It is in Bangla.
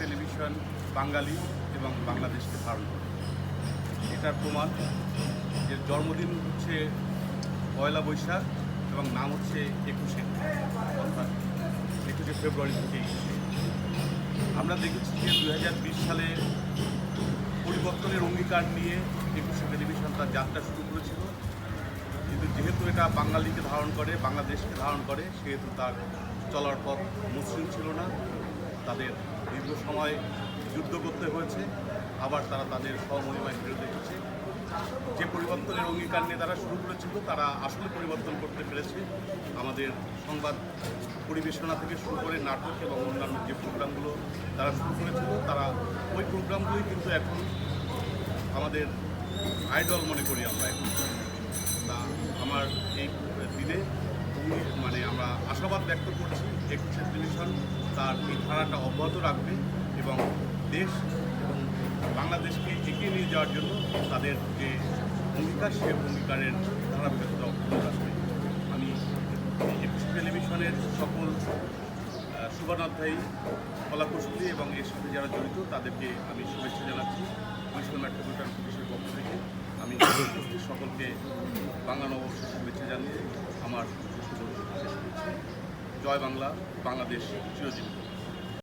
টেলিভিশন, বাঙালি এবং বাংলাদেশকে ধারণ করে। এটার প্রমাণ যে জন্মদিন হচ্ছে পয়লা বৈশাখ এবং নাম হচ্ছে একুশে। অর্থাৎ একুশে ফেব্রুয়ারি থেকে আমরা দেখেছি যে দুহাজার বিশ সালে পরিবর্তনের অঙ্গীকার নিয়ে একুশে টেলিভিশন তার যাত্রা শুরু করেছিল। কিন্তু যেহেতু এটা বাঙালিকে ধারণ করে, বাংলাদেশকে ধারণ করে, সেহেতু তার চলার পথ মসৃণ ছিল না। তাদের দীর্ঘ সময় যুদ্ধ করতে হয়েছে, আবার তারা তাদের স্বমহিমায় ফেরত এসেছে। যে পরিবর্তনের অঙ্গীকার নিয়ে তারা শুরু করেছিল, তারা আসলে পরিবর্তন করতে পেরেছে। আমাদের সংবাদ পরিবেশনা থেকে শুরু করে নাটক এবং অন্যান্য যে প্রোগ্রামগুলো তারা শুরু করেছিল, তারা ওই প্রোগ্রামগুলোই কিন্তু এখন আমাদের আইডল মনে করি আমরা এখন। তা আমার এই দিনে মানে আমরা আশাবাদ ব্যক্ত করছি একুশে টেলিভিশন তার এই ধারাটা অব্যাহত রাখবে এবং দেশ এবং বাংলাদেশকে এগিয়ে নিয়ে যাওয়ার জন্য তাদের যে অঙ্গীকার সে অঙ্গীকারের ধারাবাহিকতা অব্যাহত রাখবে আমি একুশে টেলিভিশনের সকল শুভানুধ্যায়ী, কলাকুশলী এবং এর সাথে যারা জড়িত, তাদেরকে আমি শুভেচ্ছা জানাচ্ছি মিশন মেট্রোপলিটন পুলিশের পক্ষ থেকে আমি সকলকে বাংলা নববর্ষের শুভেচ্ছা জানিয়ে আমার। জয় বাংলা বাংলাদেশ চিরজীবী